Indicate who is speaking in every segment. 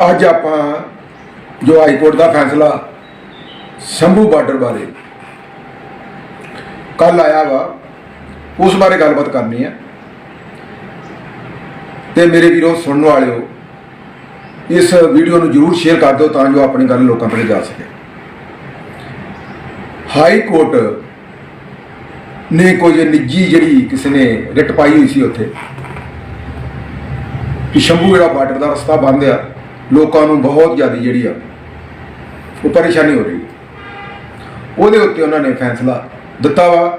Speaker 1: ਅੱਜ ਆਪਾਂ ਜੋ ਹਾਈ ਕੋਰਟ ਦਾ ਫੈਸਲਾ ਸ਼ੰਭੂ ਬਾਰਡਰ ਬਾਰੇ ਕੱਲ ਆਇਆ ਵਾ, ਉਸ ਬਾਰੇ ਗੱਲਬਾਤ ਕਰਨੀ ਹੈ ਤੇ ਮੇਰੇ ਵੀਰੋ, ਸੁਣਨ ਵਾਲਿਓ, ਇਸ ਵੀਡੀਓ ਨੂੰ ਜਰੂਰ ਸ਼ੇਅਰ ਕਰ ਦਿਓ ਤਾਂ ਜੋ ਆਪਣੀ ਗੱਲ ਲੋਕਾਂ ਤੱਕ ਜਾ ਸਕੇ। ਹਾਈ ਕੋਰਟ ਨੇ ਕੋਈ ਨਿੱਜੀ ਜਿਹੜੀ ਕਿਸੇ ਨੇ ਰਿਟ ਪਾਈ ਹੋਈ ਸੀ ਉੱਥੇ ਕਿ ਸ਼ੰਭੂ ਜਿਹੜਾ ਬਾਰਡਰ ਦਾ ਰਸਤਾ ਬੰਦ ਆ ਲੋਕਾਂ ਨੂੰ ਬਹੁਤ ਜ਼ਿਆਦਾ ਜਿਹੜੀ ਆ, ਉਹ ਪਰੇਸ਼ਾਨੀ ਹੋ ਰਹੀ ਉਹਦੇ ਉੱਤੇ ਉਹਨਾਂ ਨੇ ਫੈਸਲਾ ਦਿੱਤਾ ਵਾ।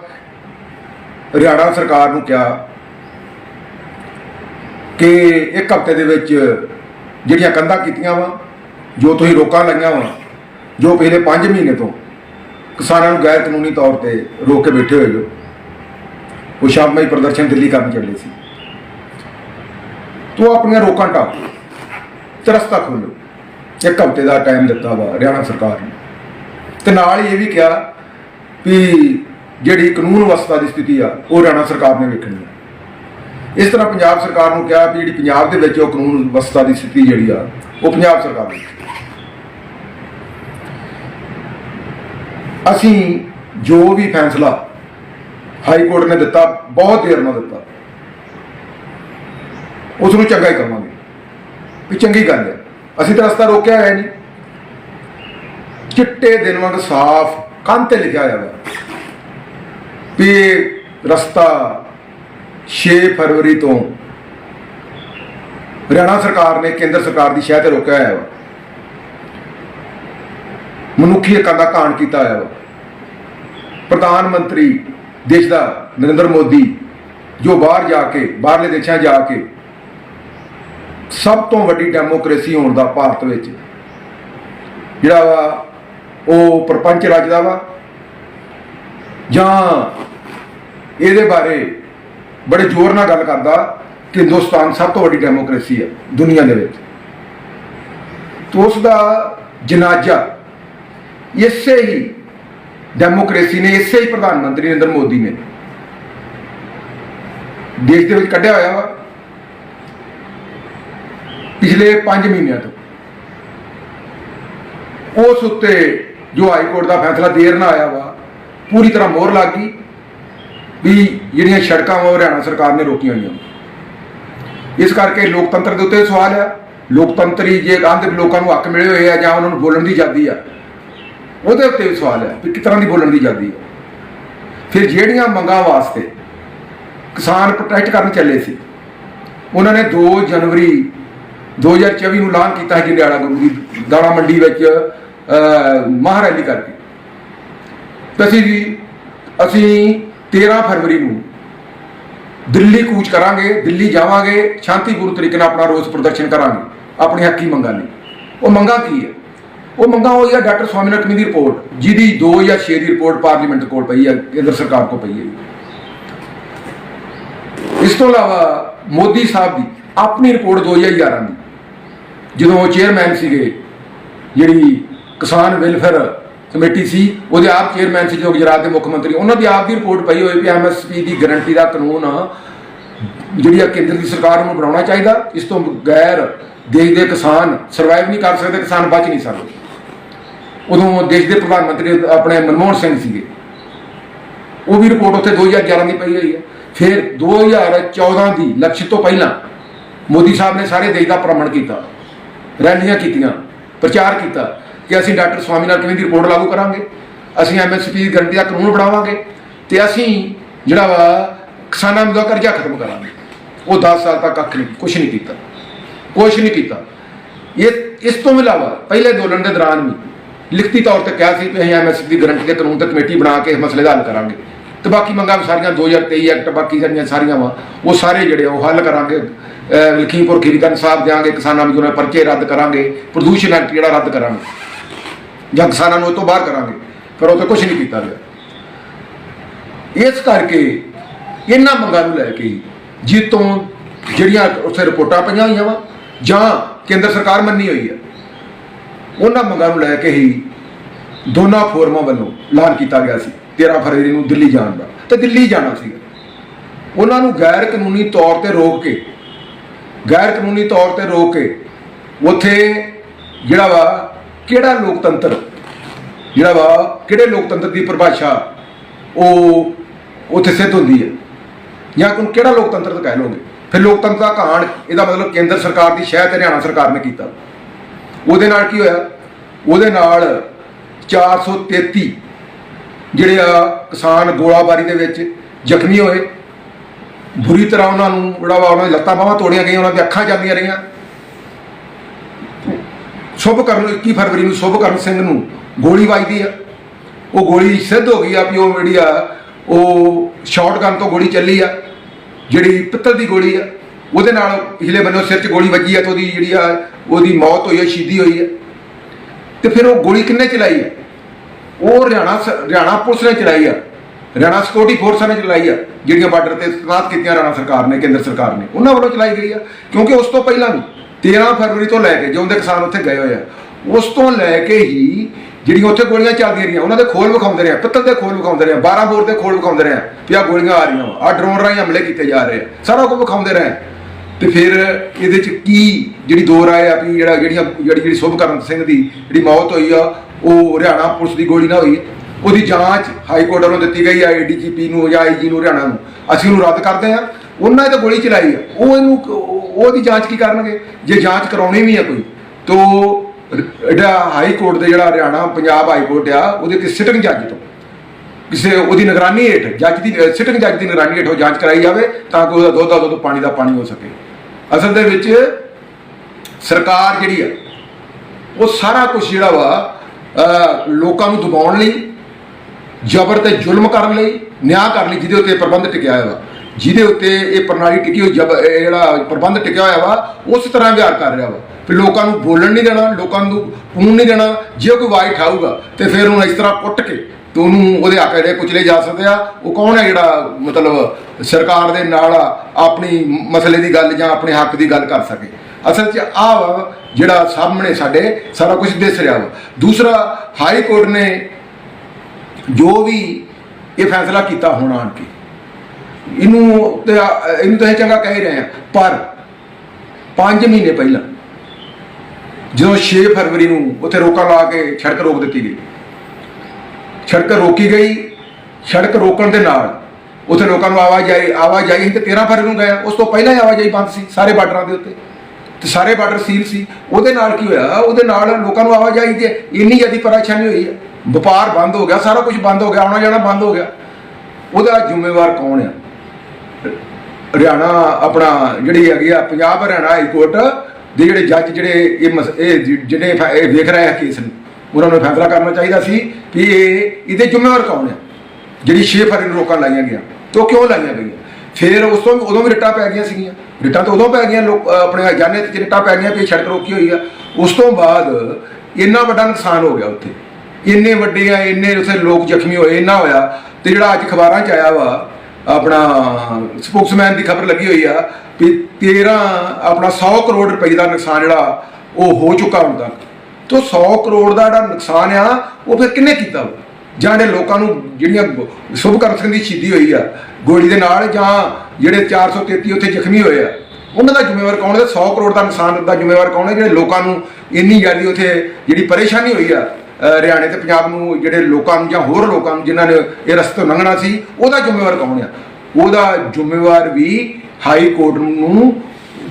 Speaker 1: ਹਰਿਆਣਾ ਸਰਕਾਰ ਨੂੰ ਕਿਹਾ ਕਿ ਇੱਕ ਹਫ਼ਤੇ ਦੇ ਵਿੱਚ ਜਿਹੜੀਆਂ ਕੰਧਾਂ ਕੀਤੀਆਂ ਵਾ, ਜੋ ਤੁਸੀਂ ਰੋਕਾਂ ਲਾਈਆਂ ਵਾ, ਜੋ ਪਿਛਲੇ 5 ਮਹੀਨੇ ਤੋਂ ਕਿਸਾਨਾਂ ਨੂੰ ਗੈਰ ਕਾਨੂੰਨੀ ਤੌਰ ਤੇ ਰੋਕ ਕੇ ਬੈਠੇ ਹੋਏ ਜੋ ਉਹ ਸ਼ਾਮਈ ਪ੍ਰਦਰਸ਼ਨ ਦਿੱਲੀ ਕਰਨ ਚੱਲੇ ਸੀ। ਤੋ ਆਪਣੀਆਂ ਰੋਕਾਂ ਟਾਪ। ਤੇ ਰਸਤਾ ਖੋਲੋ ਇੱਕ ਹਫ਼ਤੇ ਦਾ ਟਾਈਮ ਦਿੱਤਾ ਵਾ ਹਰਿਆਣਾ ਸਰਕਾਰ ਨੇ। ਤੇ ਨਾਲ ਹੀ ਇਹ ਵੀ ਕਿਹਾ ਵੀ ਜਿਹੜੀ ਕਾਨੂੰਨ ਵਿਵਸਥਾ ਦੀ ਸਥਿਤੀ ਆ, ਉਹ ਹਰਿਆਣਾ ਸਰਕਾਰ ਨੇ ਵੇਖਣੀ ਆ। ਇਸ ਤਰ੍ਹਾਂ ਪੰਜਾਬ ਸਰਕਾਰ ਨੂੰ ਕਿਹਾ ਵੀ ਜਿਹੜੀ ਪੰਜਾਬ ਦੇ ਵਿੱਚ ਉਹ ਕਾਨੂੰਨ ਵਿਵਸਥਾ ਦੀ ਸਥਿਤੀ ਜਿਹੜੀ ਆ, ਉਹ ਪੰਜਾਬ ਸਰਕਾਰ ਨੇ ਅਸੀਂ ਜੋ ਵੀ ਫੈਸਲਾ ਹਾਈ ਕੋਰਟ ਨੇ ਦਿੱਤਾ, ਬਹੁਤ ਦੇਰ ਨਾਲ ਦਿੱਤਾ। ਉਸ ਨੂੰ ਚੰਗਾ ਹੀ ਕਵਾਂਗੇ ਵੀ ਚੰਗੀ ਗੱਲ ਹੈ। ਅਸੀਂ ਤਾਂ ਰਸਤਾ ਰੋਕਿਆ ਹੋਇਆ ਨਹੀਂ। ਚਿੱਟੇ ਦਿਨ ਵਾਂਗ ਸਾਫ਼ ਕੰਨ ਤੇ ਲਿਖਿਆ ਹੋਇਆ ਵਾ ਵੀ ਰਸਤਾ 6 ਫਰਵਰੀ ਤੋਂ ਹਰਿਆਣਾ ਸਰਕਾਰ ਨੇ ਕੇਂਦਰ ਸਰਕਾਰ ਦੀ ਸ਼ਹਿ ਤੇ ਰੋਕਿਆ ਹੋਇਆ ਵਾ। ਮਨੁੱਖੀ ਹੱਕਾਂ ਦਾ ਕਾਣ ਕੀਤਾ ਹੋਇਆ ਵਾ। ਪ੍ਰਧਾਨ ਮੰਤਰੀ ਦੇਸ਼ ਦਾ ਨਰਿੰਦਰ ਮੋਦੀ ਜੋ ਬਾਹਰ ਜਾ ਕੇ, ਬਾਹਰਲੇ ਦੇਸ਼ਾਂ ਜਾ ਕੇ ਸਭ ਤੋਂ ਵੱਡੀ ਡੈਮੋਕ੍ਰੇਸੀ ਹੋਣ ਦਾ ਭਾਰਤ ਵਿੱਚ। ਜਿਹੜਾ ਵਾ, ਉਹ ਪ੍ਰਪੰਚ ਰਾਜ ਦਾ ਵਾ। ਜਾਂ ਇਹਦੇ ਬਾਰੇ ਬੜੇ ਜ਼ੋਰ ਨਾਲ ਗੱਲ ਕਰਦਾ ਕਿ ਹਿੰਦੁਸਤਾਨ ਸਭ ਤੋਂ ਵੱਡੀ ਡੈਮੋਕ੍ਰੇਸੀ ਹੈ ਦੁਨੀਆ ਦੇ ਵਿੱਚ। ਤੋਂ ਉਸ ਦਾ ਜਨਾਜ਼ਾ ਇਸੇ ਹੀ ਡੈਮੋਕ੍ਰੇਸੀ ਨੇ, ਇਸੇ ਹੀ ਪ੍ਰਧਾਨ ਮੰਤਰੀ ਨਰਿੰਦਰ ਮੋਦੀ ਨੇ ਦੇਸ਼ ਦੇ ਵਿੱਚ ਕੱਢਿਆ ਹੋਇਆ ਵਾ। ਪਿਛਲੇ 5 ਮਹੀਨਿਆਂ ਤੋਂ। ਉਸ ਉੱਤੇ ਜੋ ਹਾਈ ਕੋਰਟ ਦਾ ਫੈਸਲਾ ਦੇਰ ਨਾਲ ਆਇਆ ਵਾ, ਪੂਰੀ ਤਰ੍ਹਾਂ ਮੋਹਰ ਲੱਗ ਗਈ ਵੀ ਜਿਹੜੀਆਂ ਸੜਕਾਂ ਵਾ ਉਹ ਹਰਿਆਣਾ ਸਰਕਾਰ ਨੇ ਰੋਕੀਆਂ ਹੋਈਆਂ ਇਸ ਕਰਕੇ ਲੋਕਤੰਤਰ ਦੇ ਉੱਤੇ ਸਵਾਲ ਆ। ਲੋਕਤੰਤਰੀ ਜੇ ਆਂਦੇ ਲੋਕਾਂ ਨੂੰ ਹੱਕ ਮਿਲੇ ਹੋਏ ਆ ਜਾਂ ਉਹਨਾਂ ਨੂੰ ਬੋਲਣ ਦੀ ਆਜ਼ਾਦੀ ਆ, ਉਹਦੇ ਉੱਤੇ ਵੀ ਸਵਾਲ ਹੈ ਵੀ ਕਿਸ ਤਰ੍ਹਾਂ ਦੀ ਬੋਲਣ ਦੀ ਆਜ਼ਾਦੀ ਹੈ ਫਿਰ ਜਿਹੜੀਆਂ ਮੰਗਾਂ ਵਾਸਤੇ ਕਿਸਾਨ ਪ੍ਰੋਟੈਸਟ ਕਰਨ ਚੱਲੇ ਸੀ, ਉਹਨਾਂ ਨੇ 2 ਜਨਵਰੀ 2024 ਨੂੰ ਐਲਾਨ ਕੀਤਾ ਹੈ ਜੰਡਿਆਲਾ ਗੁਰੂ ਦੀ ਦਾਣਾ ਮੰਡੀ ਵਿੱਚ ਅਹ, ਮਹਾਰੈਲੀ ਕਰਕੇ। ਤੇ ਅਸੀਂ ਜੀ ਅਸੀਂ 13 ਫਰਵਰੀ ਨੂੰ ਦਿੱਲੀ ਕੂਚ ਕਰਾਂਗੇ ਦਿੱਲੀ ਜਾਵਾਂਗੇ ਸ਼ਾਂਤੀਪੂਰਨ ਤਰੀਕੇ ਨਾਲ ਆਪਣਾ ਰੋਸ ਪ੍ਰਦਰਸ਼ਨ ਕਰਾਂਗੇ ਆਪਣੀ ਹੱਕੀ ਮੰਗਾਂ ਲਈ। ਉਹ ਮੰਗਾਂ ਕੀ ਹੈ? ਉਹ ਮੰਗਾਂ ਹੋਈ ਹੈ ਡਾਕਟਰ ਸਵਾਮੀਨਾਥਨ ਦੀ ਰਿਪੋਰਟ ਜਿਹਦੀ 2006 ਦੀ ਰਿਪੋਰਟ ਪਾਰਲੀਮੈਂਟ ਕੋਲ ਪਈ ਹੈ ਕੇਂਦਰ ਸਰਕਾਰ ਕੋਲ ਪਈ ਹੈ। ਇਸ ਤੋਂ ਇਲਾਵਾ ਮੋਦੀ ਸਾਹਿਬ ਦੀ ਆਪਣੀ ਰਿਪੋਰਟ 2011 ਦੀ। ਜਦੋਂ ਉਹ ਚੇਅਰਮੈਨ ਸੀਗੇ, ਜਿਹੜੀ ਕਿਸਾਨ ਵੈਲਫੇਅਰ ਕਮੇਟੀ ਸੀ, ਉਹਦੇ ਆਪ ਚੇਅਰਮੈਨ ਸੀ, ਜੋ ਗੁਜਰਾਤ ਦੇ ਮੁੱਖ ਮੰਤਰੀ, ਉਹਨਾਂ ਦੀ ਆਪ ਦੀ ਰਿਪੋਰਟ ਪਈ ਹੋਈ ਵੀ ਐਮਐਸਪੀ ਦੀ ਗਾਰੰਟੀ ਦਾ ਕਾਨੂੰਨ ਜਿਹੜੀ ਆ ਕੇਂਦਰ ਦੀ ਸਰਕਾਰ ਨੂੰ ਬਣਾਉਣਾ ਚਾਹੀਦਾ, ਇਸ ਤੋਂ ਬਗੈਰ ਦੇਸ਼ ਦੇ ਕਿਸਾਨ ਸਰਵਾਈਵ ਨਹੀਂ ਕਰ ਸਕਦੇ, ਕਿਸਾਨ ਬਚ ਨਹੀਂ ਸਕਦੇ। ਉਦੋਂ ਦੇਸ਼ ਦੇ ਪ੍ਰਧਾਨ ਮੰਤਰੀ ਆਪਣੇ ਮਨਮੋਹਨ ਸਿੰਘ ਸੀਗੇ। ਉਹ ਵੀ ਰਿਪੋਰਟ ਉੱਥੇ 2011 ਦੀ ਪਈ ਹੋਈ ਹੈ। ਫਿਰ 2014 ਦੀ ਲਕਸ਼ ਤੋਂ ਪਹਿਲਾਂ ਮੋਦੀ ਸਾਹਿਬ ਨੇ ਸਾਰੇ ਦੇਸ਼ ਦਾ ਭ੍ਰਮਣ ਕੀਤਾ। ਰੈਲੀਆਂ ਕੀਤੀਆਂ, ਪ੍ਰਚਾਰ ਕੀਤਾ ਕਿ ਅਸੀਂ ਡਾਕਟਰ ਸਵਾਮੀਨਾਥਨ ਕਮੇਟੀ ਦੀ ਰਿਪੋਰਟ ਲਾਗੂ ਕਰਾਂਗੇ, ਅਸੀਂ ਐਮਐਸਪੀ ਦੀ ਗਰੰਟੀ ਦਾ ਕਾਨੂੰਨ ਬਣਾਵਾਂਗੇ ਤੇ ਅਸੀਂ ਜਿਹੜਾ ਵਾ ਕਿਸਾਨਾਂ ਦਾ ਕਰਜ਼ਾ ਖਤਮ ਕਰਾਂਗੇ। ਉਹ 10 ਸਾਲ ਤੱਕ ਕੱਖ ਨਹੀਂ ਕੁਝ ਨਹੀਂ ਕੀਤਾ ਕੁਝ ਨਹੀਂ ਕੀਤਾ। ਇਹ, ਇਸ ਤੋਂ ਇਲਾਵਾ ਪਹਿਲੇ ਅੰਦੋਲਨ ਦੇ ਦੌਰਾਨ ਵੀ ਲਿਖਤੀ ਤੌਰ ਤੇ ਕਿਹਾ ਸੀ ਕਿ ਅਸੀਂ ਐਮਐਸਪੀ ਦੀ ਗਰੰਟੀ ਦੇ ਕਾਨੂੰਨ ਤੇ ਕਮੇਟੀ ਬਣਾ ਕੇ ਇਸ ਮਸਲੇ ਦਾ ਹੱਲ ਕਰਾਂਗੇ। ਤੇ ਬਾਕੀ ਮੰਗਾਂ ਵੀ ਸਾਰੀਆਂ 2023 ਐਕਟ, ਬਾਕੀ ਸਾਰੀਆਂ ਸਾਰੀਆਂ ਵਾ, ਉਹ ਸਾਰੇ ਜਿਹੜੇ ਆ ਉਹ ਹੱਲ ਕਰਾਂਗੇ। ਲਖੀਮਪੁਰ ਖੀਰੀ ਸਾਹਿਬ ਇਨਸਾਫ ਦਿਆਂਗੇ ਕਿਸਾਨਾਂ ਨੂੰ ਜਿਹਨਾਂ ਪਰਚੇ ਰੱਦ ਕਰਾਂਗੇ, ਪ੍ਰਦੂਸ਼ਣ ਐਕਟ ਜਿਹੜਾ ਰੱਦ ਕਰਾਂਗੇ, ਜਾਂ ਕਿਸਾਨਾਂ ਨੂੰ ਇਹ ਬਾਹਰ ਕਰਾਂਗੇ, ਪਰ ਉਹ ਤੇ ਕੁਝ ਨਹੀਂ ਕੀਤਾ ਗਿਆ। ਇਸ ਕਰਕੇ ਇਹਨਾਂ ਮੰਗਾਂ ਨੂੰ ਲੈ ਕੇ ਜਿੱਤੋਂ ਜਿਹੜੀਆਂ ਉੱਥੇ ਰਿਪੋਰਟਾਂ ਪਈਆਂ ਹੋਈਆਂ ਵਾ, ਜਾਂ ਕੇਂਦਰ ਸਰਕਾਰ ਮੰਨੀ ਹੋਈ ਹੈ, ਉਹਨਾਂ ਮੰਗਾਂ ਨੂੰ ਲੈ ਕੇ ਹੀ ਦੋਨਾਂ ਫੋਰਮਾਂ ਵੱਲੋਂ ਐਲਾਨ ਕੀਤਾ ਗਿਆ ਸੀ 13 ਫਰਵਰੀ ਨੂੰ ਦਿੱਲੀ ਜਾਣ ਦਾ। ਤੇ ਦਿੱਲੀ ਜਾਣਾ ਸੀ ਉਹਨਾਂ ਨੂੰ ਗੈਰ ਕਾਨੂੰਨੀ ਤੌਰ ਤੇ ਰੋਕ ਕੇ ਗੈਰ ਕਾਨੂੰਨੀ ਤੌਰ ਤੇ ਰੋਕ ਕੇ ਉੱਥੇ ਜਿਹੜਾ ਵਾ ਕਿਹੜਾ ਲੋਕਤੰਤਰ, ਜਿਹੜਾ ਵਾ ਕਿਹੜੇ ਲੋਕਤੰਤਰ ਦੀ ਪਰਿਭਾਸ਼ਾ ਉਹ ਉੱਥੇ ਸਿੱਧ ਹੁੰਦੀ ਹੈ? ਜਾਂ ਕੋਈ ਕਿਹੜਾ ਲੋਕਤੰਤਰ ਤਾਂ ਕਹਿ ਲੋਗੇ ਫਿਰ ਲੋਕਤੰਤਰ ਦਾ ਕਹਾਣ ਇਹਦਾ ਮਤਲਬ ਕੇਂਦਰ ਸਰਕਾਰ ਦੀ ਸ਼ਹਿ ਤੇ ਹਰਿਆਣਾ ਸਰਕਾਰ ਨੇ ਕੀਤਾ। ਉਹਦੇ ਨਾਲ ਕੀ ਹੋਇਆ? ਉਹਦੇ ਨਾਲ 433 ਜਿਹੜੇ ਆ ਕਿਸਾਨ ਗੋਲਾਬਾਰੀ ਦੇ ਵਿੱਚ ਜ਼ਖਮੀ ਹੋਏ। ਬੁਰੀ ਤਰ੍ਹਾਂ ਉਹਨਾਂ ਨੂੰ ਜਿਹੜਾ ਵਾ ਉਹਨਾਂ ਦੀ ਲੱਤਾਂ ਬਾਹਾਂ ਤੋੜੀਆਂ ਗਈਆਂ, ਉਹਨਾਂ ਦੀਆਂ ਅੱਖਾਂ ਜਾਂਦੀਆਂ ਰਹੀਆਂ। ਸ਼ੁਭ ਸ਼ੁਭਕਰਨ 21 ਫਰਵਰੀ ਨੂੰ ਸ਼ੁਭ ਕਰਨ ਸਿੰਘ ਨੂੰ ਗੋਲੀ ਵੱਜਦੀ ਆ। ਉਹ ਗੋਲੀ ਸਿੱਧ ਹੋ ਗਈ ਆ ਵੀ ਉਹ ਜਿਹੜੀ ਆ, ਉਹ ਸ਼ਾਟਗਨ ਤੋਂ ਗੋਲੀ ਚੱਲੀ ਆ, ਜਿਹੜੀ ਪਿੱਤਲ ਦੀ ਗੋਲੀ ਆ। ਉਹਦੇ ਨਾਲ ਪਿਛਲੇ ਬੰਨੋਂ ਸਿਰ 'ਚ ਗੋਲੀ ਵੱਜੀ ਆ ਤੇ ਉਹਦੀ ਜਿਹੜੀ ਆ, ਉਹਦੀ ਮੌਤ ਹੋਈ ਆ, ਸ਼ਹੀਦੀ ਹੋਈ ਆ। ਤੇ ਫਿਰ ਉਹ ਗੋਲੀ ਕਿੰਨੇ ਚਲਾਈ ਆ? ਉਹ ਹਰਿਆਣਾ ਸ- ਹਰਿਆਣਾ ਪੁਲਿਸ ਨੇ ਚਲਾਈ ਆ। ਹਰਿਆਣਾ ਸਿਕਿਉਰਿਟੀ ਫੋਰਸਾਂ ਨੇ ਚਲਾਈ ਆ ਜਿਹੜੀਆਂ ਬਾਰਡਰ ਤੇ ਤੈਨਾਤ ਕੀਤੀਆਂ ਹਰਿਆਣਾ ਸਰਕਾਰ ਨੇ ਕੇਂਦਰ ਸਰਕਾਰ ਨੇ ਉਹਨਾਂ ਵੱਲੋਂ ਚਲਾਈ ਗਈ ਆ ਕਿਉਂਕਿ ਉਸ ਤੋਂ ਪਹਿਲਾਂ ਵੀ 13 ਫਰਵਰੀ ਤੋਂ ਲੈ ਕੇ ਜਿਉਂਦੇ ਕਿਸਾਨ ਉੱਥੇ ਗਏ ਹੋਏ ਆ ਉਸ ਤੋਂ ਲੈ ਕੇ ਹੀ ਜਿਹੜੀਆਂ ਉੱਥੇ ਗੋਲੀਆਂ ਚੱਲਦੀਆਂ ਰਹੀਆਂ ਉਹਨਾਂ ਦੇ ਖੋਲ ਵਿਖਾਉਂਦੇ ਰਹੇ ਆ, ਪਿੱਤਲ ਦੇ ਖੋਲ ਵਿਖਾਉਂਦੇ ਰਹੇ ਆ, 12 ਬੋਰ ਦੇ ਖੋਲ ਵਿਖਾਉਂਦੇ ਰਹੇ ਆ ਵੀ ਆ ਗੋਲੀਆਂ ਆ ਰਹੀਆਂ ਵਾ ਆ ਡਰੋਨ ਰਾਹੀਂ ਹਮਲੇ ਕੀਤੇ ਜਾ ਰਹੇ ਸਾਰਾ ਕੁਝ ਵਿਖਾਉਂਦੇ ਰਹੇ ਆ। ਤੇ ਫਿਰ ਇਹਦੇ ਚ ਕੀ ਜਿਹੜੀ ਦੋ ਰਾਏ ਆ ਵੀ ਜਿਹੜਾ ਜਿਹੜੀਆਂ ਜਿਹੜੀ ਜਿਹੜੀ ਸ਼ੁਭਕਰਨ ਸਿੰਘ ਦੀ ਜਿਹੜੀ ਮੌਤ ਹੋਈ ਆ ਉਹ ਹਰਿਆਣਾ ਪੁਲਿਸ ਦੀ ਗੋਲੀ ਨਾਲ ਹੋਈ ਉਹਦੀ ਜਾਂਚ ਹਾਈ ਕੋਰਟ ਵੱਲੋਂ ਦਿੱਤੀ ਗਈ ਆ ਏਡੀਜੀਪੀ ਨੂੰ ਜਾਂ ਆਈਜੀ ਨੂੰ, ਹਰਿਆਣਾ ਨੂੰ। ਅਸੀਂ ਉਹਨੂੰ ਰੱਦ ਕਰਦੇ ਹਾਂ। ਉਹਨਾਂ ਨੇ ਤਾਂ ਗੋਲੀ ਚਲਾਈ ਹੈ ਉਹ ਇਹਨੂੰ ਉਹਦੀ ਜਾਂਚ ਕੀ ਕਰਨਗੇ? ਜੇ ਜਾਂਚ ਕਰਾਉਣੀ ਵੀ ਹੈ ਕੋਈ, ਤੋ ਜਿਹੜਾ ਹਾਈ ਕੋਰਟ ਦੇ ਜਿਹੜਾ ਹਰਿਆਣਾ, ਪੰਜਾਬ ਹਾਈ ਕੋਰਟ ਆ, ਉਹਦੇ ਤੇ ਸਿਟਿੰਗ ਜੱਜ ਤੋਂ। ਕਿਸੇ ਉਹਦੀ ਨਿਗਰਾਨੀ ਹੇਠ, ਜੱਜ ਦੀ ਸਿਟਿੰਗ ਜੱਜ ਦੀ ਨਿਗਰਾਨੀ ਹੇਠ ਉਹ ਜਾਂਚ ਕਰਾਈ ਜਾਵੇ, ਤਾਂ ਕਿ ਉਹਦਾ ਦੁੱਧ ਦਾ ਦੁੱਧ, ਪਾਣੀ ਦਾ ਪਾਣੀ ਹੋ ਸਕੇ। ਅਸਲ ਦੇ ਵਿੱਚ ਸਰਕਾਰ ਜਿਹੜੀ ਆ, ਉਹ ਸਾਰਾ ਕੁਝ ਜਿਹੜਾ ਵਾ ਲੋਕਾਂ ਨੂੰ ਦਬਾਉਣ ਲਈ ਜ਼ਬਰ ਤੇ ਜ਼ੁਲਮ ਕਰਨ ਲਈ, ਨਿਆਂ ਕਰਨ ਲਈ ਜਿਹਦੇ ਉੱਤੇ ਪ੍ਰਬੰਧ ਟਿਕਿਆ ਹੋਇਆ ਵਾ। ਜਿਹਦੇ ਉੱਤੇ ਇਹ ਪ੍ਰਣਾਲੀ ਟਿਕੀ ਹੋਈ ਜਿਹੜਾ ਪ੍ਰਬੰਧ ਟਿਕਿਆ ਹੋਇਆ ਵਾ, ਉਸ ਤਰ੍ਹਾਂ ਵਿਹਾਰ ਕਰ ਰਿਹਾ ਵਾ। ਫਿਰ ਲੋਕਾਂ ਨੂੰ ਬੋਲਣ ਨਹੀਂ ਦੇਣਾ, ਲੋਕਾਂ ਨੂੰ ਕਾਨੂੰਨ ਨਹੀਂ ਦੇਣਾ, ਜੇ ਕੋਈ ਵਾਈ ਠਾਊਗਾ ਤੇ ਫਿਰ ਉਹਨੂੰ ਇਸ ਤਰ੍ਹਾਂ ਕੁੱਟ ਕੇ ਤੇ ਉਹਨੂੰ ਉਹਦੇ ਹੱਕ ਜਿਹੜੇ ਕੁਚਲੇ ਜਾ ਸਕਦੇ ਆ, ਉਹ ਕੌਣ ਹੈ ਜਿਹੜਾ ਮਤਲਬ ਸਰਕਾਰ ਦੇ ਨਾਲ ਆਪਣੀ ਮਸਲੇ ਦੀ ਗੱਲ ਜਾਂ ਆਪਣੇ ਹੱਕ ਦੀ ਗੱਲ ਕਰ ਸਕੇ। ਅਸਲ 'ਚ ਆਹ ਵਾ ਜਿਹੜਾ ਸਾਹਮਣੇ ਸਾਡੇ, ਸਾਰਾ ਕੁਝ ਦਿਸ ਰਿਹਾ ਵਾ। ਦੂਸਰਾ, ਹਾਈ ਕੋਰਟ ਨੇ ਜੋ ਵੀ ਇਹ ਫੈਸਲਾ ਕੀਤਾ ਹੋਣਾ ਆਣ ਕੇ। ਇਹਨੂੰ ਤੇ ਇਹਨੂੰ ਤਾਂ ਇਹ ਚੰਗਾ ਕਹਿ ਰਹੇ ਆ। ਪਰ 5 ਮਹੀਨੇ ਪਹਿਲਾਂ, ਜਦੋਂ 6 ਫਰਵਰੀ ਨੂੰ ਉੱਥੇ ਰੋਕਾਂ ਲਾ ਕੇ ਸੜਕ ਰੋਕ ਦਿੱਤੀ ਗਈ। ਸੜਕ ਰੋਕੀ ਗਈ, ਸੜਕ ਰੋਕਣ ਦੇ ਨਾਲ ਉੱਥੇ ਲੋਕਾਂ ਨੂੰ ਆਵਾਜਾਈ ਆਵਾਜਾਈ ਤੇ 13 ਫਰਵਰੀ ਨੂੰ ਗਿਆ ਉਸ ਤੋਂ ਪਹਿਲਾਂ ਹੀ ਆਵਾਜਾਈ ਬੰਦ ਸੀ, ਸਾਰੇ ਬਾਰਡਰਾਂ ਦੇ ਉੱਤੇ। ਤੇ ਸਾਰੇ ਬਾਰਡਰ ਸੀਲ ਸੀ। ਉਹਦੇ ਨਾਲ ਕੀ ਹੋਇਆ? ਉਹਦੇ ਨਾਲ ਲੋਕਾਂ ਨੂੰ ਆਵਾਜਾਈ ਦੀ ਇੰਨੀ ਜ਼ਿਆਦਾ ਪਰੇਸ਼ਾਨੀ ਹੋਈ ਹੈ ਵਪਾਰ ਬੰਦ ਹੋ ਗਿਆ, ਸਾਰਾ ਕੁਝ ਬੰਦ ਹੋ ਗਿਆ, ਆਉਣਾ ਜਾਣਾ ਬੰਦ ਹੋ ਗਿਆ। ਉਹਦਾ ਜ਼ਿੰਮੇਵਾਰ ਕੌਣ ਆ? ਹਰਿਆਣਾ ਆਪਣਾ ਜਿਹੜੀ ਹੈਗੀ ਆ, ਪੰਜਾਬ ਹਰਿਆਣਾ ਹਾਈ ਕੋਰਟ ਦੇ ਜਿਹੜੇ ਜੱਜ ਜਿਹੜੇ ਇਹ ਮਸ- ਇਹ ਜਿਹੜੇ ਵੇਖ ਰਹੇ ਆ ਕੇਸ ਨੂੰ, ਉਹਨਾਂ ਨੂੰ ਫੈਸਲਾ ਕਰਨਾ ਚਾਹੀਦਾ ਸੀ ਕਿ ਇਹ, ਇਹਦੇ ਜ਼ਿੰਮੇਵਾਰ ਕੌਣ ਆ? ਜਿਹੜੀ 6 ਫਰਵਰੀ ਨੂੰ ਰੋਕਾਂ ਲਾਈਆਂ ਗਿਆ ਤੇ ਉਹ ਕਿਉਂ ਲਾਈਆਂ ਗਈਆਂ? ਫਿਰ ਉਸ ਤੋਂ ਉਦੋਂ ਵੀ ਰਿਟਾਂ ਪੈ ਗਈਆਂ ਸੀਗੀਆਂ। ਰਿਟਾਂ ਤਾਂ ਉਦੋਂ ਪੈ ਗਈਆਂ, ਲੋਕ ਆਪਣੇ ਜਾਣੇ ਤੇ ਰਿਟਾਂ ਪੈ ਗਈਆਂ ਵੀ ਸੜਕ ਰੋਕੀ ਹੋਈ ਆ। ਉਸ ਤੋਂ ਬਾਅਦ, ਇੰਨਾ ਵੱਡਾ ਨੁਕਸਾਨ ਹੋ ਗਿਆ ਉੱਥੇ। ਇੰਨੇ ਵੱਡੇ ਆ ਇੰਨੇ ਉੱਥੇ ਲੋਕ ਜ਼ਖਮੀ ਹੋਏ, ਇੰਨਾ ਹੋਇਆ ਤੇ ਜਿਹੜਾ ਅੱਜ ਅਖਬਾਰਾਂ 'ਚ ਆਇਆ ਵਾ, ਆਪਣਾ ਸਪੋਕਸਮੈਨ ਦੀ ਖਬਰ ਲੱਗੀ ਹੋਈ ਆ ਵੀ 13 ਆਪਣਾ 100 ਕਰੋੜ ਰੁਪਏ ਦਾ ਨੁਕਸਾਨ ਜਿਹੜਾ ਉਹ ਹੋ ਚੁੱਕਾ ਹੁੰਦਾ। ਤੱਕ ਤੋ 100 ਕਰੋੜ ਦਾ ਜਿਹੜਾ ਨੁਕਸਾਨ ਆ, ਉਹ ਫਿਰ ਕਿੰਨੇ ਕੀਤਾ? ਵਾ? ਜਾਂ ਜਿਹੜੇ ਲੋਕਾਂ ਨੂੰ ਜਿਹੜੀਆਂ ਸ਼ੁਭਕਰਨ ਸਿੰਘ ਦੀ ਸ਼ਹੀਦੀ ਹੋਈ ਆ, ਗੋਲੀ ਦੇ ਨਾਲ ਜਾਂ ਜਿਹੜੇ 433 ਉੱਥੇ ਜ਼ਖਮੀ ਹੋਏ ਆ, ਉਹਨਾਂ ਦਾ ਜ਼ਿੰਮੇਵਾਰ ਕੌਣ ਹੈ? 100 ਕਰੋੜ ਦਾ ਨੁਕਸਾਨ ਦਾ ਜ਼ਿੰਮੇਵਾਰ ਕੌਣ ਹੈ? ਜਿਹੜੇ ਲੋਕਾਂ ਨੂੰ ਇੰਨੀ ਜ਼ਿਆਦਾ ਉੱਥੇ ਜਿਹੜੀ ਪਰੇਸ਼ਾਨੀ ਹੋਈ ਆ ਹਰਿਆਣੇ ਤੇ ਪੰਜਾਬ ਨੂੰ ਜਿਹੜੇ ਲੋਕਾਂ ਨੂੰ ਜਾਂ ਹੋਰ ਲੋਕਾਂ ਨੂੰ ਜਿਨ੍ਹਾਂ ਨੇ ਇਹ ਰਸਤੇ ਤੋਂ ਲੰਘਣਾ ਸੀ, ਉਹਦਾ ਜ਼ਿੰਮੇਵਾਰ ਕੌਣ ਆ? ਉਹਦਾ ਜ਼ਿੰਮੇਵਾਰ ਵੀ ਹਾਈ ਕੋਰਟ ਨੂੰ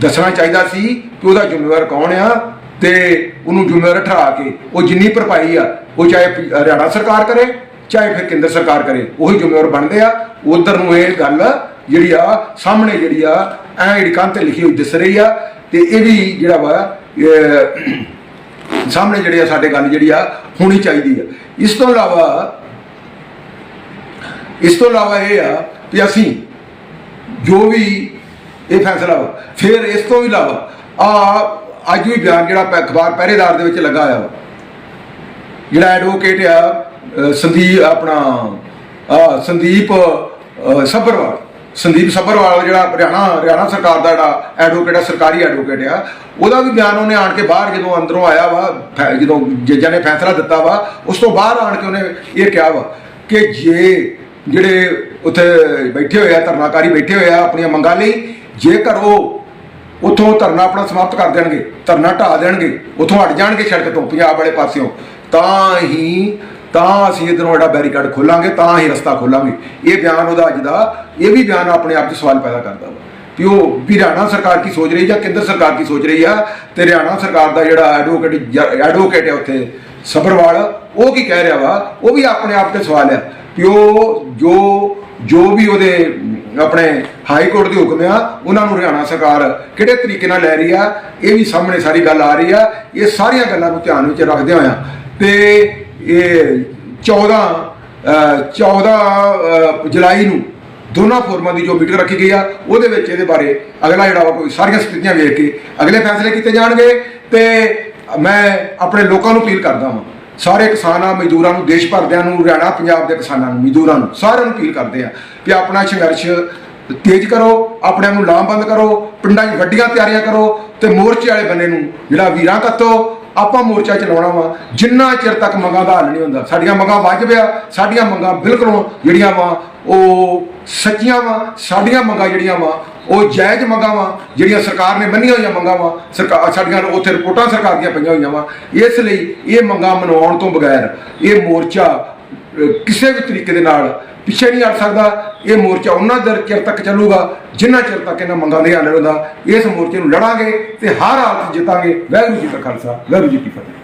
Speaker 1: ਦੱਸਣਾ ਚਾਹੀਦਾ ਸੀ ਕਿ ਉਹਦਾ ਜ਼ਿੰਮੇਵਾਰ ਕੌਣ ਆ ਤੇ ਉਹਨੂੰ ਜ਼ਿੰਮੇਵਾਰ ਠਹਿਰਾ ਕੇ ਉਹ ਜਿੰਨੀ ਭਰਪਾਈ ਆ, ਉਹ ਚਾਹੇ ਹਰਿਆਣਾ ਸਰਕਾਰ ਕਰੇ, ਚਾਹੇ ਫਿਰ ਕੇਂਦਰ ਸਰਕਾਰ ਕਰੇ, ਉਹੀ ਜ਼ਿੰਮੇਵਾਰ ਬਣਦੇ ਆ। ਉਧਰ ਨੂੰ ਇਹ ਗੱਲ ਜਿਹੜੀ ਆ, ਸਾਹਮਣੇ ਜਿਹੜੀ ਆ, ਐਂ ਜਿਹੜੀ ਕੰਧ ਤੇ ਲਿਖੀ ਹੋਈ ਦਿਸ ਰਹੀ ਆ ਤੇ ਇਹ ਵੀ ਜਿਹੜਾ ਵਾ ਸਾਹਮਣੇ ਜਿਹੜੇ ਆ, ਸਾਡੇ ਗੱਲ ਜਿਹੜੀ ਆ, ਹੋਣੀ ਚਾਹੀਦੀ ਆ। ਇਸ ਤੋਂ ਇਲਾਵਾ, ਇਸ ਤੋਂ ਇਲਾਵਾ ਇਹ ਆ ਕਿ ਅਸੀਂ ਜੋ ਵੀ ਇਹ ਫੈਸਲਾ ਵਾ, ਫਿਰ ਇਸ ਤੋਂ ਇਲਾਵਾ ਆ, ਅੱਜ ਵੀ ਬਿਆਨ ਜਿਹੜਾ ਅਖਬਾਰ ਪਹਿਰੇਦਾਰ ਦੇ ਵਿੱਚ ਲੱਗਾ ਆ। ਵਾ ਜਿਹੜਾ ਐਡਵੋਕੇਟ ਆ ਸੰਦੀਪ, ਆਪਣਾ ਆ ਸੰਦੀਪ ਸੱਭਰਵਾਲ। ਸੰਦੀਪ ਸੱਭਰਵਾਲ ਜਿਹੜਾ ਹਰਿਆਣਾ ਹਰਿਆਣਾ ਸਰਕਾਰ ਦਾ ਜਿਹੜਾ ਐਡਵੋਕੇਟ ਆ, ਸਰਕਾਰੀ ਐਡਵੋਕੇਟ ਆ, ਉਹਦਾ ਵੀ ਬਿਆਨ ਉਹਨੇ ਆਣ ਕੇ ਬਾਹਰ ਜਦੋਂ ਅੰਦਰੋਂ ਆਇਆ ਵਾ ਜਦੋਂ ਜੱਜਾਂ ਨੇ ਫੈਸਲਾ ਦਿੱਤਾ ਵਾ, ਉਸ ਤੋਂ ਬਾਅਦ ਆਣ ਕੇ ਉਹਨੇ ਇਹ ਕਿਹਾ ਵਾ ਕਿ ਜੇ ਜਿਹੜੇ ਉੱਥੇ ਬੈਠੇ ਹੋਏ ਆ, ਧਰਨਾਕਾਰੀ ਬੈਠੇ ਹੋਏ ਆ, ਆਪਣੀਆਂ ਮੰਗਾਂ ਲਈ ਜੇਕਰ ਉਹ ਉੱਥੋਂ ਧਰਨਾ ਆਪਣਾ ਸਮਾਪਤ ਕਰ ਦੇਣਗੇ, ਧਰਨਾ ਢਾਹ ਦੇਣਗੇ, ਉੱਥੋਂ ਹਟ ਜਾਣਗੇ ਸੜਕ ਤੋਂ ਪੰਜਾਬ ਵਾਲੇ ਪਾਸਿਓਂ, ਤਾਂ ਹੀ ਤਾਂ ਅਸੀਂ ਇਧਰੋਂ ਜਿਹੜਾ ਬੈਰੀਕਾਡ ਖੋਲਾਂਗੇ, ਤਾਂ ਹੀ ਰਸਤਾ ਖੋਲਾਂਗੇ। ਇਹ ਬਿਆਨ ਉਹਦਾ ਅੱਜ ਦਾ, ਇਹ ਵੀ ਬਿਆਨ ਆਪਣੇ ਆਪ 'ਚ ਸਵਾਲ ਪੈਦਾ ਕਰਦਾ ਵਾ। ਵੀ ਉਹ ਵੀ ਹਰਿਆਣਾ ਸਰਕਾਰ ਕੀ ਸੋਚ ਰਹੀ ਜਾਂ ਕੇਂਦਰ ਸਰਕਾਰ ਕੀ ਸੋਚ ਰਹੀ ਆ ਤੇ ਹਰਿਆਣਾ ਸਰਕਾਰ ਦਾ ਜਿਹੜਾ ਐਡਵੋਕੇਟ ਐਡਵੋਕੇਟ ਹੈ ਉੱਥੇ ਸਬਰਵਾਲ ਉਹ ਕੀ ਕਹਿ ਰਿਹਾ ਵਾ? ਉਹ ਵੀ ਆਪਣੇ ਆਪ ਤੇ ਸਵਾਲ ਹੈ। ਕਿ ਉਹ ਜੋ ਜੋ ਵੀ ਉਹਦੇ ਆਪਣੇ ਹਾਈ ਕੋਰਟ ਦੇ ਹੁਕਮ ਆ, ਉਹਨਾਂ ਨੂੰ ਹਰਿਆਣਾ ਸਰਕਾਰ ਕਿਹੜੇ ਤਰੀਕੇ ਨਾਲ ਲੈ ਰਹੀ ਆ? ਇਹ ਵੀ ਸਾਹਮਣੇ ਸਾਰੀ ਗੱਲ ਆ ਰਹੀ ਆ। ਇਹ ਸਾਰੀਆਂ ਗੱਲਾਂ ਨੂੰ ਧਿਆਨ ਵਿੱਚ ਰੱਖਦੇ ਹੋਇਆ। ਤੇ ਇਹ 14 14 ਜੁਲਾਈ ਨੂੰ ਦੋਨਾਂ ਫੋਰਮਾਂ ਦੀ ਜੋ ਮੀਟਿੰਗ ਰੱਖੀ ਗਈ ਆ, ਉਹਦੇ ਵਿੱਚ ਇਹਦੇ ਬਾਰੇ ਅਗਲਾ ਜਿਹੜਾ ਵਾ ਕੋਈ ਸਾਰੀਆਂ ਸਥਿਤੀਆਂ ਵੇਖ ਕੇ ਅਗਲੇ ਫੈਸਲੇ ਕੀਤੇ ਜਾਣਗੇ ਤੇ ਮੈਂ ਆਪਣੇ ਲੋਕਾਂ ਨੂੰ ਅਪੀਲ ਕਰਦਾ ਹਾਂ ਸਾਰੇ ਕਿਸਾਨਾਂ, ਮਜ਼ਦੂਰਾਂ ਨੂੰ, ਦੇਸ਼ ਭਰਦਿਆਂ ਨੂੰ, ਹਰਿਆਣਾ, ਪੰਜਾਬ ਦੇ ਕਿਸਾਨਾਂ ਨੂੰ, ਮਜ਼ਦੂਰਾਂ ਨੂੰ, ਸਾਰਿਆਂ ਨੂੰ ਅਪੀਲ ਕਰਦੇ ਆ ਕਿ ਆਪਣਾ ਸੰਘਰਸ਼ ਤੇਜ਼ ਕਰੋ ਆਪਣੇ ਨੂੰ ਲਾਮਬੰਦ ਕਰੋ, ਪਿੰਡਾਂ 'ਚ ਵੱਡੀਆਂ ਤਿਆਰੀਆਂ ਕਰੋ ਤੇ ਮੋਰਚੇ ਵਾਲੇ ਬੰਨੇ ਨੂੰ ਜਿਹੜਾ ਵੀਰਾਂ ਕੱਤੋ ਆਪਾਂ ਮੋਰਚਾ ਚਲਾਉਣਾ ਵਾ, ਜਿੰਨਾ ਚਿਰ ਤੱਕ ਮੰਗਾਂ ਦਾ ਹੱਲ ਨਹੀਂ ਹੁੰਦਾ। ਸਾਡੀਆਂ ਮੰਗਾਂ ਵੱਜ ਪਿਆ ਸਾਡੀਆਂ ਮੰਗਾਂ ਬਿਲਕੁਲ ਜਿਹੜੀਆਂ ਵਾ, ਉਹ ਸੱਚੀਆਂ ਵਾ, ਸਾਡੀਆਂ ਮੰਗਾਂ ਜਿਹੜੀਆਂ ਵਾ, ਉਹ ਜਾਇਜ਼ ਮੰਗਾਂ ਵਾ, ਜਿਹੜੀਆਂ ਸਰਕਾਰ ਨੇ ਮੰਨੀਆਂ ਹੋਈਆਂ ਮੰਗਾਂ ਵਾ ਸਰਕਾਰ ਸਾਡੀਆਂ ਉੱਥੇ ਰਿਪੋਰਟਾਂ ਸਰਕਾਰ ਦੀਆਂ ਪਈਆਂ ਹੋਈਆਂ ਵਾ। ਇਸ ਲਈ ਇਹ ਮੰਗਾਂ ਮਨਾਉਣ ਤੋਂ ਬਗੈਰ ਇਹ ਮੋਰਚਾ ਕਿਸੇ ਵੀ ਤਰੀਕੇ ਦੇ ਨਾਲ ਪਿੱਛੇ ਨਹੀਂ ਹਟ ਸਕਦਾ। ਇਹ ਮੋਰਚਾ ਉਹਨਾਂ ਦਰ ਚਿਰ ਤੱਕ ਚੱਲੂਗਾ, ਜਿੰਨਾ ਚਿਰ ਤੱਕ ਇਹਨਾਂ ਮੰਗਾਂ ਦੇ ਹੱਲ ਨਹੀਂ ਹੁੰਦਾ ਇਸ ਮੋਰਚੇ ਨੂੰ ਲੜਾਂਗੇ ਤੇ ਹਰ ਹਾਲਤ ਜਿੱਤਾਂਗੇ। ਵਾਹਿਗੁਰੂ ਜੀ ਕਾ ਖਾਲਸਾ, ਵਾਹਿਗੁਰੂ ਜੀ ਕੀ ਫਤਿਹ।